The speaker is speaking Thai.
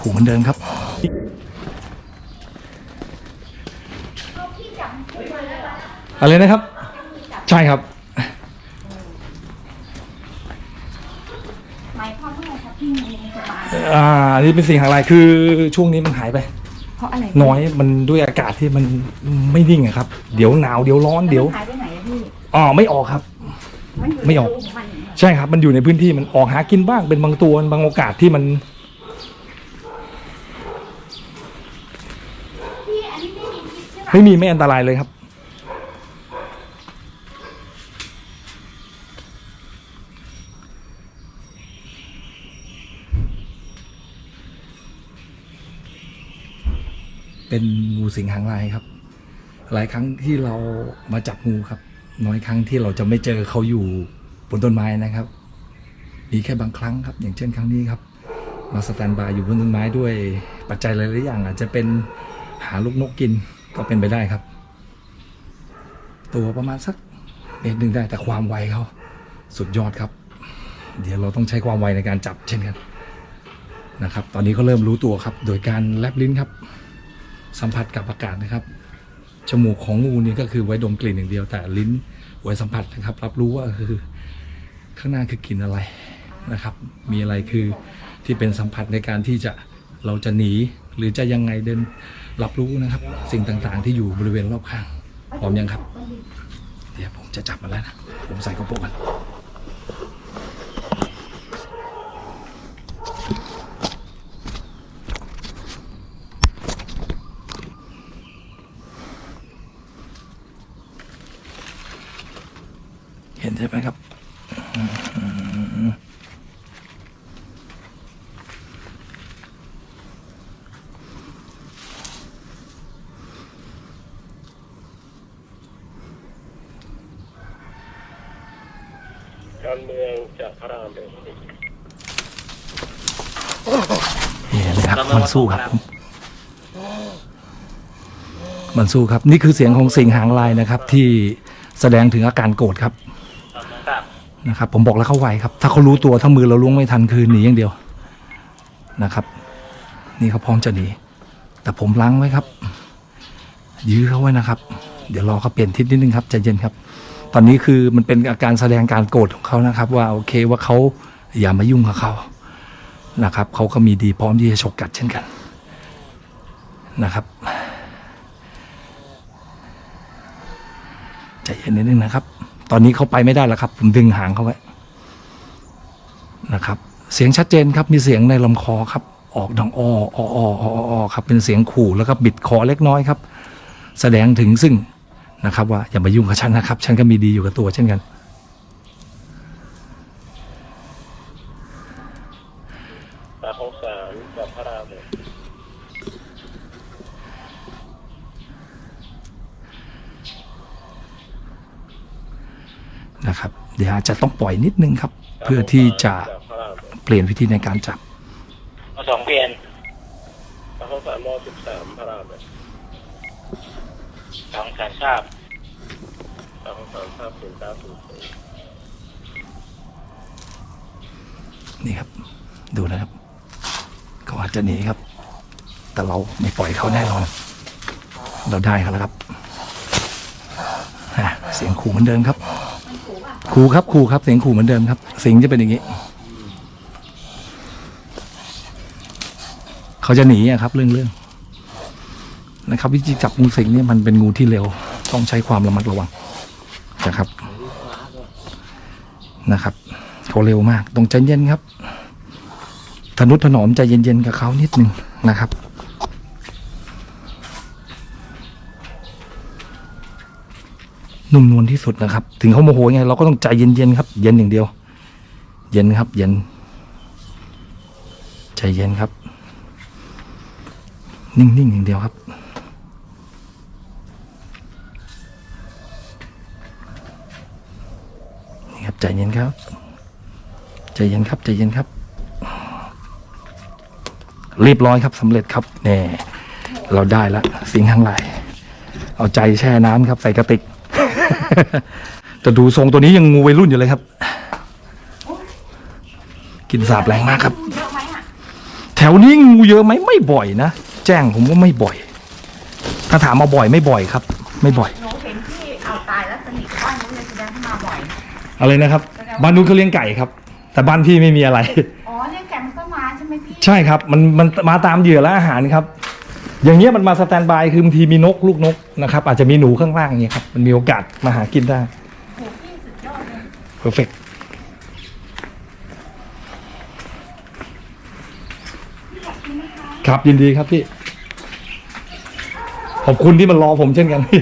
ขู่เหมือนเดิมครับอะไรนะครับ ใช่ครับหมายความว่าไงคะพี่มันจะมาอ่าอันนี้เป็นสิ่งหางลายคือช่วงนี้มันหายไป เพราะอะไรน้อยมันด้วยอากาศที่มันไม่นิ่งอะครับ เดี๋ยวหนาวเดี๋ยวร้อนเดี๋ยวหายไปไหนอะพี่อ๋อไม่ออกครับมันอยู่ไม่ออกในรูขงมันอย่างเงี้ยใช่ครับ มันอยู่ในพื้นที่มันออกหากินบ้างเป็นบางตัวบางโอกาสที่มัน พี่อันนี้ ไม่มีไหมไม่มีไม่อันตรายเลยครับ เป็นงูสิงหางลายครับ หลายครั้งที่เรามาจับงูครับ น้อยครั้งที่เราจะไม่เจอเขาอยู่บนต้นไม้นะครับ มีแค่บางครั้งครับ อย่างเช่นครั้งนี้ครับ มาสแตนบายอยู่บนต้นไม้ด้วยปัจจัยหลายๆอย่าง อาจจะเป็น หาลูกนกกินก็เป็นไปได้ครับ ตัวประมาณสักเมตรหนึ่งได้แต่ความไวเขาสุดยอดครับ เดี๋ยวเราต้องใช้ความไวในการจับเช่นกันนะครับ ตอนนี้เขาเริ่มรู้ตัวครับ โดยการแลบลิ้นครับ สัมผัสกับอากาศนะครับจมูกของงูนี่ก็คือไว้ดมกลิ่นอย่างเดียว แต่ลิ้นไว้สัมผัสนะครับ รับรู้ว่าคือ ข้างหน้าคือกลิ่นอะไรนะครับ มีอะไรคือที่เป็นสัมผัสในการที่จะเราจะหนี หรือจะยังไงเดินรับรู้นะครับ สิ่งต่างๆ ที่อยู่บริเวณรอบข้างพร้อมยังครับ เดี๋ยวผมจะจับมันแล้วนะ ผมใส่กระโปรงกันเห็นใช่ไหมครับ การเมืองจากพระรามเลยนี่นะครับมันสู้ครับ มันสู้ครับ นี่คือเสียงของสิงหางลายนะครับ ที่แสดงถึงอาการโกรธครับครับนะครับ ผมบอกแล้วเขาไวครับ ถ้าเขารู้ตัวถ้ามือเราล้วงไม่ทันคือหนีอย่างเดียวนะครับ นี่เขาพร้อมจะหนีแต่ผมล้างไว้ครับ ยื้อเขาไว้นะครับ เดี๋ยวรอเขาเปลี่ยนทิศนิดนึงครับใจเย็นครับ ตอนนี้คือมันเป็นอาการแสดงการโกรธของเขานะครับ ว่าโอเคว่าเขาอย่ามายุ่งกับเขานะครับเขาก็มีดีพร้อมที่จะฉกกัดเช่นกันนะครับใจเย็นนิดนึงนะครับ ตอนนี้เขาไปไม่ได้แล้วครับ ผมดึงหางเขาไว้นะครับ เสียงชัดเจนครับ มีเสียงในลำคอครับ ออกดังอออ้ออ้ออ้ออ้อครับ เป็นเสียงขู่แล้วก็บิดคอเล็กน้อยครับ แสดงถึงซึ่ง นะครับ ว่าอย่ามายุ่งกับฉันนะครับ ฉันก็มีดีอยู่กับตัวเช่นกัน ตาของสารจากพระรามเลยนะครับ เดี๋ยวอาจจะต้องปล่อยนิดนึงครับ เพื่อที่จะจากพระรามเลยเปลี่ยนวิธีในการจับ เอาสองเปลี่ยนตาของสารมสิบสามพระรามเลย สองแสนทราบตาของสารภาพศูนเก้าศูนย์ศูนย์นี่ครับ ดูนะครับ เขาอาจจะหนีครับ แต่เราไม่ปล่อยเขาแน่นอน เราได้เขาแล้วครับเสียงขู่เหมือนเดิมครับขู่ครับขู่ครับ เสียงขู่เหมือนเดิมครับสียงจะเป็นอย่างนี้ เขาจะหนีอะครับ เรื่องเรื่อง นะครับ วิธีจับงูสิงเนี่ยมันเป็นงูที่เร็ว ต้องใช้ความระมัดระวังนะครับนะครับเขาเร็วมากต้องใจเย็นครับทนุถนอมใจเย็นๆกับเขานิดนึงนะครับนุ่มนวลที่สุดนะครับ ถึงเขาโมโหไงเราก็ต้องใจเย็นๆครับ เย็นอย่างเดียว เย็นครับ เย็น ใจเย็นครับ นิ่งๆอย่างเดียวครับ ใจเย็นครับใจเย็นครับใจเย็นครับเรียบร้อยครับสำเร็จครับแน่เราได้แล้วสิงห์ข้างไหลเอาใจแช่น้ำครับ ใส่กระติกแต่ดูทรงตัวนี้ยังงูวัยรุ่นอยู่เลยครับ กินสาบแรงมากครับ แถวนี้งูเยอะไหมไม่บ่อยนะ แจ้งผมว่าไม่บ่อย ถ้าถามมาบ่อยไม่บ่อยครับ ไม่บ่อย อะไรนะครับบ้านนู้นเขาเลี้ยงไก่ครับ แต่บ้านพี่ไม่มีอะไร อ๋อเลี้ยงแกะมันก็มาใช่ไหมพี่ใช่ครับมันมันมาตามเหยื่อและอาหารครับ อย่างเงี้ยมันมาสแตนบายคือบางทีมีนกลูกนกนะครับอาจจะมีหนูข้างล่างเงี้ยครับมันมีโอกาสมาหากินได้โหพี่สุดยอดเลยเพอร์เฟกขอบคุณนะคะ ครับยินดีครับพี่ ขอบคุณที่มันรอผมเช่นกันพี่